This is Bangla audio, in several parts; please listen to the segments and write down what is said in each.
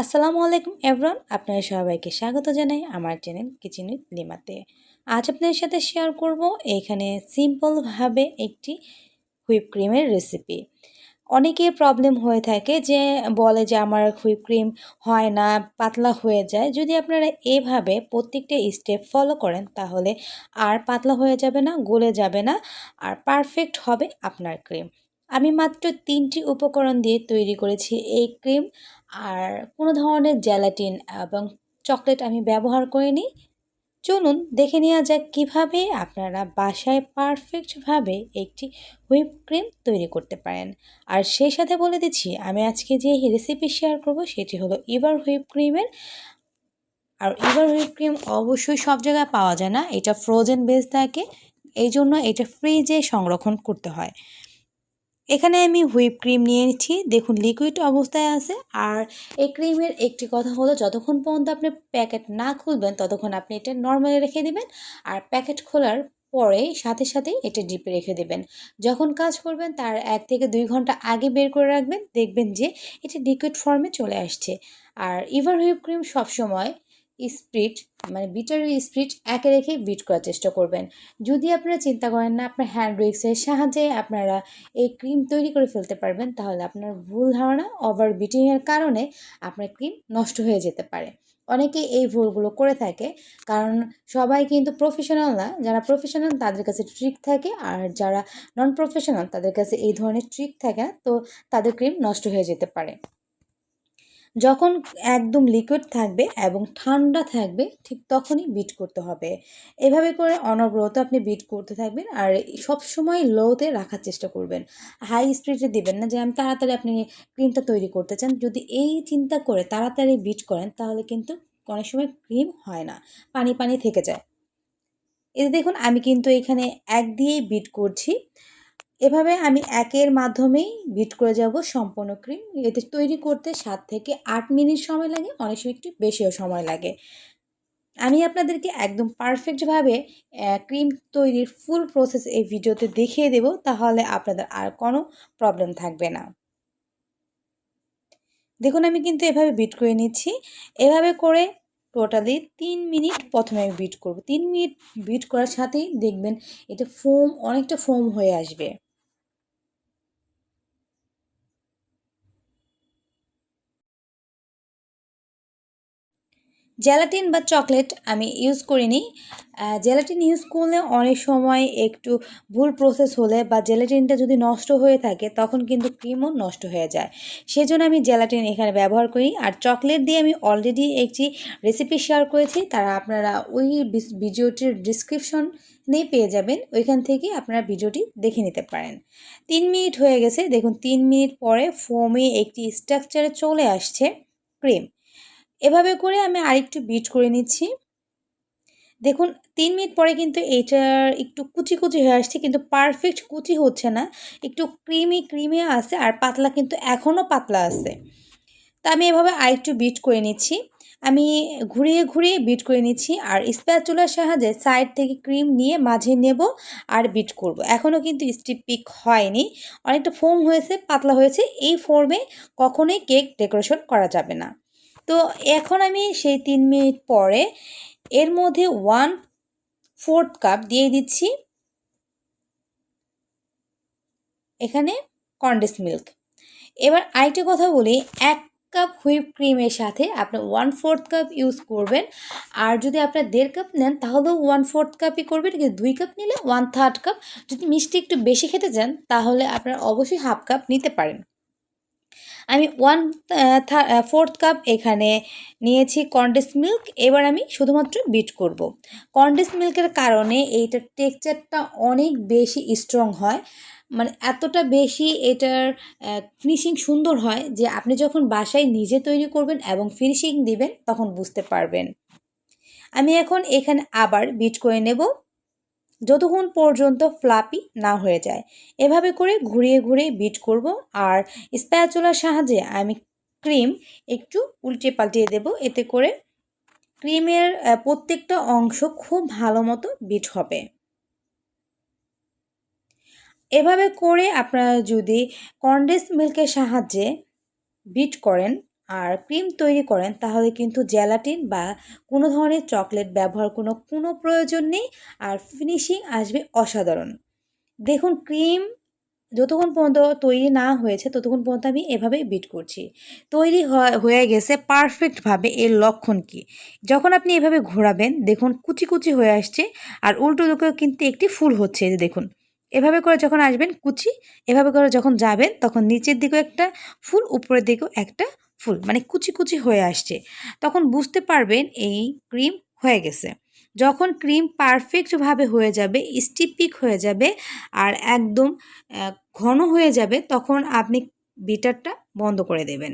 আসসালামু আলাইকুম এভরন আপনাদের সবাইকে স্বাগত জানাই আমার চ্যানেল কিচেন উইথ লিমাতে আজ আপনাদের সাথে শেয়ার করব এখানে সিম্পলভাবে একটি হুইপ ক্রিমের রেসিপি অনেকের প্রবলেম হয়ে থাকে যে বলে যে আমার হুইপ ক্রিম হয় না, পাতলা হয়ে যায়। যদি আপনারা এভাবে প্রত্যেকটা স্টেপ ফলো করেন, তাহলে আর পাতলা হয়ে যাবে না, গলে যাবে না, আর পারফেক্ট হবে আপনার ক্রিম আমি মাত্র তিনটি উপকরণ দিয়ে তৈরি করেছি এই ক্রিম আর কোনো ধরনের জ্যালাটিন এবং চকলেট আমি ব্যবহার করিনি। চলুন দেখে নেওয়া যাক কীভাবে আপনারা বাসায় পারফেক্টভাবে একটি হুইপ ক্রিম তৈরি করতে পারেন। আর সেই সাথে বলে দিচ্ছি, আমি আজকে যে রেসিপি শেয়ার করব সেটি হলো ইভার হুইপ ক্রিমের আর ইভার হুইপ ক্রিম অবশ্যই সব জায়গায় পাওয়া যায় না, এটা ফ্রোজেন বেস থাকে এই জন্য এটা ফ্রিজে সংরক্ষণ করতে হয়। এখানে আমি হুইপ ক্রিম নিয়ে নিচ্ছি। দেখুন লিকুইড অবস্থায় আছে। আর এই ক্রিমের একটি কথা হলো, যতক্ষণ পর্যন্ত আপনি প্যাকেট না খুলবেন, ততক্ষণ আপনি এটা নর্মালি রেখে দেবেন। আর প্যাকেট খোলার পরে সাথে সাথেই এটা ডিপে রেখে দেবেন। যখন কাজ করবেন, তার এক থেকে দুই ঘণ্টা আগে বের করে রাখবেন। দেখবেন যে এটা লিকুইড ফর্মে চলে আসছে। আর ইভার হুইপ ক্রিম সবসময় স্প্রিট মানে বিটার স্প্রিট একে রেখে বিট করার চেষ্টা করবেন। যদি আপনারা চিন্তা করেন না, আপনার হ্যান্ড উইক্সের সাহায্যে আপনারা এই ক্রিম তৈরি করে ফেলতে পারবেন, তাহলে আপনার ভুল ধারণা ওভার বিটিংয়ের কারণে আপনার ক্রিম নষ্ট হয়ে যেতে পারে। অনেকে এই ভুলগুলো করে থাকে, কারণ সবাই কিন্তু প্রফেশনাল না। যারা প্রফেশনাল তাদের কাছে ট্রিক থাকে, আর যারা নন প্রফেশনাল তাদের কাছে এই ধরনের ট্রিক থাকে তো তাদের ক্রিম নষ্ট হয়ে যেতে পারে। যখন একদম লিকুইড থাকবে এবং ঠান্ডা থাকবে, ঠিক তখনই বিট করতে হবে। এভাবে করে অনবরত আপনি বিট করতে থাকবেন আর সব সময় লোতে রাখার চেষ্টা করবেন। হাই স্পিডে দিবেন না যে, আমি তাড়াতাড়ি আপনি ক্রিমটা তৈরি করতে চান। যদি এই চিন্তা করে তাড়াতাড়ি বিট করেন, তাহলে কিন্তু অনেক সময় ক্রিম হয় না, পানি পানি থেকে যায়। এতে দেখুন, আমি কিন্তু এখানে এক দিয়েই বিট করছি। এভাবে আমি একের মাধ্যমেই বিট করে যাব সম্পূর্ণ ক্রিম এতে তৈরি করতে সাত থেকে আট মিনিট সময় লাগে, অনেক সময় একটু বেশিও সময় লাগে। আমি আপনাদেরকে একদম পারফেক্টভাবে ক্রিম তৈরির ফুল প্রসেস এই ভিডিওতে দেখিয়ে দেব, তাহলে আপনাদের আর কোনো প্রবলেম থাকবে না। দেখুন, আমি কিন্তু এভাবে বিট করে নিচ্ছি। এভাবে করে টোটালি তিন মিনিট প্রথমে আমি বিট করব। তিন মিনিট বিট করার সাথেই দেখবেন, এটা ফোম অনেকটা ফোম হয়ে আসবে। জেলাটিন বা চকলেট আমি ইউজ করিনি। জেলাটিন ইউজ করলে অনেক সময় একটু ভুল প্রসেস হলে বা জেলাটিনটা যদি নষ্ট হয়ে থাকে, তখন কিন্তু ক্রিমও নষ্ট হয়ে যায়। সেজন্য আমি জেলাটিন এখানে ব্যবহার করি। আর চকলেট দিয়ে আমি অলরেডি একটি রেসিপি শেয়ার করেছি, তারা আপনারা ওই ভিডিওটির ডিসক্রিপশন নেই পেয়ে যাবেন। ওইখান থেকে আপনারা ভিডিওটি দেখে নিতে পারেন। তিন মিনিট হয়ে গেছে। দেখুন, তিন মিনিট পরে ফোমে একটি স্ট্রাকচারে চলে আসছে ক্রিম এভাবে করে আমি আরেকটু বিট করে নিচ্ছি। দেখুন, তিন মিনিট পরে কিন্তু এইটার একটু কুচি কুচি হয়ে আসছে, কিন্তু পারফেক্ট কুচি হচ্ছে না। একটু ক্রিমি ক্রিমি আছে, আর পাতলা কিন্তু এখনও পাতলা আছে। তা আমি এভাবে আরেকটু বিট করে নিচ্ছি। আমি ঘুরিয়ে ঘুরিয়ে বিট করে নিচ্ছি, আর স্প্যাচুলার সাহায্যে সাইড থেকে ক্রিম নিয়ে মাঝে নেব আর বিট করব। এখনও কিন্তু স্টিপ পিক হয়নি। অনেকটা ফোম হয়েছে, পাতলা হয়েছে, এই ফর্মে কখনোই কেক ডেকোরেশন করা যাবে না। তো এখন আমি সেই তিন মিনিট পরে এর মধ্যে ওয়ান ফোর্থ কাপ দিয়ে দিচ্ছি। এখানে কন্ডেন্স মিল্ক এবার আরেকটা কথা বলি, এক কাপ হুইপ ক্রিমের সাথে আপনি ওয়ান ফোর্থ কাপ ইউজ করবেন। আর যদি আপনার দেড় কাপ নেন, তাহলেও ওয়ান ফোর্থ কাপই করবেন। কিন্তু দুই কাপ নিলে ওয়ান থার্ড কাপ যদি মিষ্টি একটু বেশি খেতে চান, তাহলে আপনার অবশ্যই হাফ কাপ নিতে পারেন। আমি ওয়ান ফোর্থ কাপ এখানে নিয়েছি কন্ডেন্স মিল্ক এবার আমি শুধুমাত্র বিট করব। কন্ডেন্স মিল্কের কারণে এইটার টেক্সচারটা অনেক বেশি স্ট্রং হয়। মানে এতটা বেশি এটার ফিনিশিং সুন্দর হয় যে আপনি যখন বাসায় নিজে তৈরি করবেন এবং ফিনিশিং দিবেন, তখন বুঝতে পারবেন। আমি এখন এখানে আবার বিট করে নেব। যতক্ষণ পর্যন্ত ফ্লাপি না হয়ে যায়। এভাবে করে ঘুরিয়ে ঘুরিয়ে বিট করব আর স্প্যাচুলার সাহায্যে আমি ক্রিম একটু উল্টে পাল্টিয়ে দেব। এতে করে ক্রিমের প্রত্যেকটা অংশ খুব ভালো মতো বিট হবে। এভাবে করে আপনারা যদি কন্ডেন্স মিল্কের সাহায্যে বিট করেন আর ক্রিম তৈরি করেন, তাহলে কিন্তু জেলাটিন বা কোনো ধরনের চকলেট ব্যবহার কোনো কোনো প্রয়োজন নেই। আর ফিনিশিং আসবে অসাধারণ। দেখুন, ক্রিম যতক্ষণ পর্যন্ত তৈরি না হয়েছে, ততক্ষণ পর্যন্ত আমি এভাবেই বিট করছি। তৈরি হয়ে গেছে পারফেক্টভাবে এর লক্ষণ কি? যখন আপনি এভাবে ঘোরাবেন, দেখুন কুচি কুচি হয়ে আসছে আর উল্টো দিকেও কিন্তু একটি ফুল হচ্ছে যে দেখুন। এভাবে করে যখন আসবেন কুচি, এভাবে করে যখন যাবেন, তখন নিচের দিকেও একটা ফুল, উপরের দিকেও একটা ফুল মানে কুচি কুচি হয়ে আসছে। তখন বুঝতে পারবেন এই ক্রিম হয়ে গেছে। যখন ক্রিম পারফেক্টভাবে হয়ে যাবে স্টিপিক হয়ে যাবে আর একদম ঘন হয়ে যাবে, তখন আপনি বিটারটা বন্ধ করে দেবেন।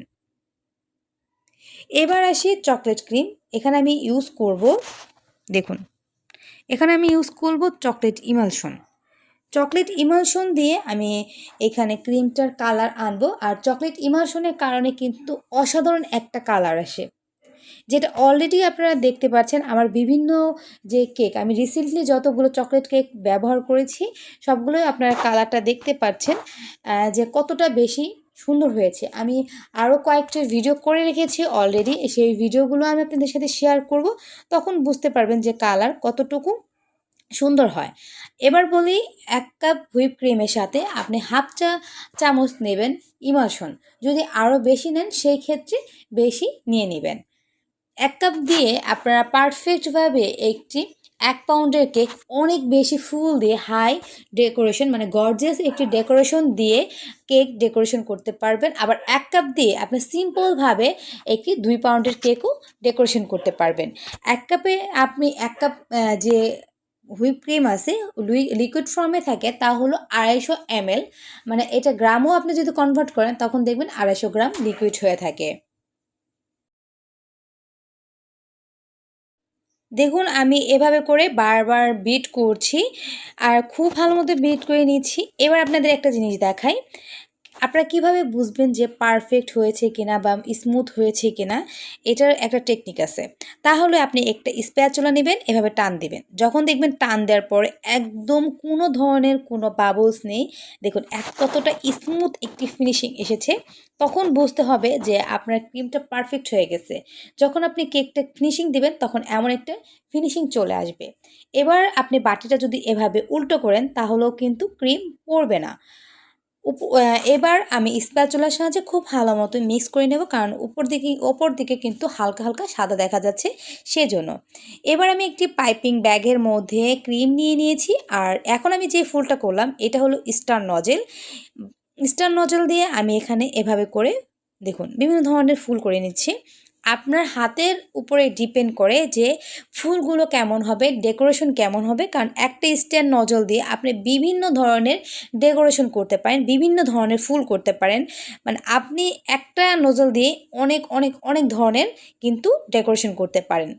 এবার আসি চকলেট ক্রিম এখানে আমি ইউজ করব, দেখুন, এখানে আমি ইউজ করব চকলেট ইমালশন চকলেট ইমালশন দিয়ে আমি এখানে ক্রিমটার কালার আনব। আর চকলেট ইমালশনের কারণে কিন্তু অসাধারণ একটা কালার আসে। যেটা অলরেডি আপনারা দেখতে পাচ্ছেন, আমার বিভিন্ন যে কেক, আমি রিসেন্টলি যতগুলো চকলেট কেক ব্যবহার করেছি, সবগুলোই আপনারা কালারটা দেখতে পাচ্ছেন যে কতটা বেশি সুন্দর হয়েছে। আমি আরও কয়েকটা ভিডিও করে রেখেছি অলরেডি সেই ভিডিওগুলো আমি আপনাদের সাথে শেয়ার করব, তখন বুঝতে পারবেন যে কালার কতটুকু সুন্দর হয়। এবার বলি এক কাপ হুইপ ক্রিমের সাথে আপনি হাফ চা, চামচ নেবেন ইমালশন যদি আরও বেশি নেন, সেই ক্ষেত্রে বেশি নিয়ে নেবেন। এক কাপ দিয়ে আপনারা পারফেক্টভাবে একটি এক পাউন্ডের কেক অনেক বেশি ফুল দিয়ে হাই ডেকোরেশন মানে গর্জিয়াস একটি ডেকোরেশন দিয়ে কেক ডেকোরেশন করতে পারবেন। আবার এক কাপ দিয়ে আপনি সিম্পলভাবে একটি দুই পাউন্ডের কেকও ডেকোরেশন করতে পারবেন। এক কাপে আপনি এক কাপ যে হুইপ ক্রিম আছে লুই লিকুইড ফর্মে থাকে, তা হলো আড়াইশো এমএল মানে এটা গ্রামও আপনি যদি কনভার্ট করেন, তখন দেখবেন আড়াইশো গ্রাম লিকুইড হয়ে থাকে। দেখুন, আমি এভাবে করে বারবার বিট করছি, আর খুব ভালো মতো বিট করে নিচ্ছি। এবার আপনাদের একটা জিনিস দেখাই। আপনারা কীভাবে বুঝবেন যে পারফেক্ট হয়েছে কিনা বা স্মুথ হয়েছে কিনা? এটার একটা টেকনিক আছে। তাহলে আপনি একটা স্প্যাচুলা নেবেন, এভাবে টান দিবেন। যখন দেখবেন টান দেওয়ার পর একদম কোনো ধরনের কোনো বাবলস নেই, দেখুন এক কতটা স্মুথ একটি ফিনিশিং এসেছে, তখন বুঝতে হবে যে আপনার ক্রিমটা পারফেক্ট হয়ে গেছে। যখন আপনি কেকটা ফিনিশিং দিবেন, তখন এমন একটা ফিনিশিং চলে আসবে। এবার আপনি বাটিটা যদি এভাবে উল্টো করেন, তাহলেও কিন্তু ক্রিম পড়বে না। এবার আমি স্প্যাচুলার সাহায্যে খুব ভালো মতো মিক্স করে নেব, কারণ উপর দিকে, ওপর দিকে কিন্তু হালকা হালকা সাদা দেখা যাচ্ছে সেজন্য। এবার আমি একটি পাইপিং ব্যাগের মধ্যে ক্রিম নিয়ে নিয়েছি, আর এখন আমি যে ফুলটা করলাম, এটা হলো স্টার নজেল স্টার নজেল দিয়ে আমি এখানে এভাবে করে, দেখুন, বিভিন্ন ধরনের ফুল করে নিচ্ছি। আপনার হাতের উপরে ডিপেন্ড করে যে ফুলগুলো কেমন হবে ডেকোরেশন কেমন হবে। কারণ একটা স্ট্যান্ড নজল দিয়ে আপনি বিভিন্ন ধরনের ডেকোরেশন করতে পারেন, বিভিন্ন ধরনের ফুল করতে পারেন। মানে আপনি একটা নজল দিয়ে অনেক অনেক অনেক ধরনের কিন্তু ডেকোরেশন করতে পারেন।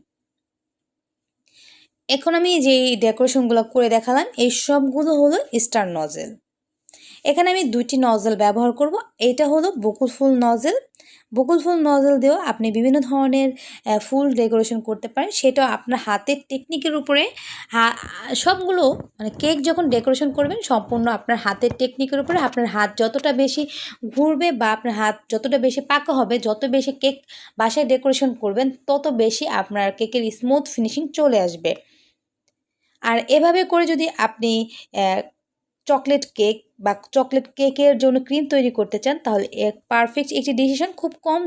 এখন আমি যেই ডেকোরেশনগুলো করে দেখালাম, এই সবগুলো হলো স্টার নজেল এখানে আমি দুইটি নজেল ব্যবহার করব। এটা হলো বকুল ফুল নজেল বকুল ফুল নজল দিয়েও আপনি বিভিন্ন ধরনের ফুল ডেকোরেশন করতে পারেন। সেটা আপনার হাতের টেকনিকের উপরে। সবগুলো মানে কেক যখন ডেকোরেশন করবেন, সম্পূর্ণ আপনার হাতের টেকনিকের উপরে। আপনার হাত যতটা বেশি ঘুরবে বা আপনার হাত যতটা বেশি পাকা হবে, যত বেশি কেক বাসায় ডেকোরেশন করবেন, তত বেশি আপনার কেকের স্মুথ ফিনিশিং চলে আসবে। আর এভাবে করে যদি আপনি চকলেট কেক বা চকলেট কেকের জন্য ক্রিম তৈরি করতে চান, তাহলে এক পারফেক্ট একটি ডিসিশন খুব কম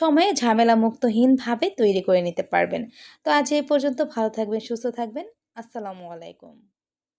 সময়ে ঝামেলা মুক্তহীনভাবে তৈরি করে নিতে পারবেন। তো আজ এই পর্যন্ত ভালো থাকবেন, সুস্থ থাকবেন। আসসালামু আলাইকুম।